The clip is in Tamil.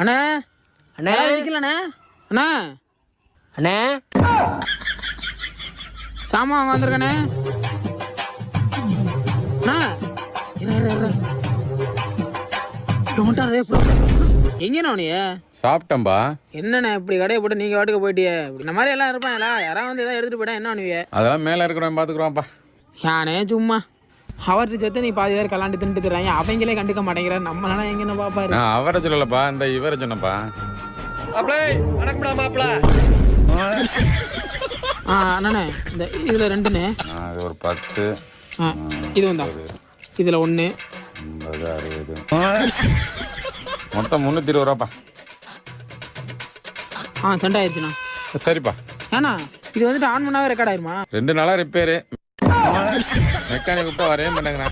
அண்ணா. அண்ணே. இருக்கலண்ணே அண்ணா. அண்ணே. சாமான் வாங்க வந்திருக்கண்ணே. அண்ணா. எங்கண்ணா நீ? சாப்பிட்டேன்பா. என்னண்ணே இப்படி கடையை போட்டு நீங்க வாட்டுக்கு போயிட்டியே? இப்படி இந்த மாதிரி எல்லாம் இருப்பாங்களா? யாராவது வந்து ஏதாவது எடுத்துட்டு போயிட்டா என்ன பண்ணுவிய? அதெல்லாம் மேலே இருக்கிறவன் பார்த்துக்குறோம்ப்பா யானே சும்மா. அவர்கிட்ட சேர்த்து நீ பாதி பேர் கலாண்டு தின்ட்டு அவங்களே கண்டுக்க மாட்டேங்கிறார். நம்மளால எங்கன்னு பாப்பாரு நான் அவரை சொல்லலப்பா இந்த இவரை சொன்னப்பா. ஆ அண்ணே இந்த இதுல ரெண்டுண்ணே இது ஒரு பத்து. ஆ இது வந்தா இதுல ஒண்ணு. ஐம்பது அறுபது. மொத்தம் முந்நூற்றி இருபது ரூபாப்பா. ஆ சென்ட் ஆயிடுச்சுண்ணா சரிப்பா. ஏண்ணா இது வந்துட்டு ஆன் பண்ணாவே ரெக்கார்ட் ஆயிருமா? ரெண்டு நாளாக ரிப்பேரு மெக்கானிக் இப்ப வரவே மாட்டாங்கண்ணா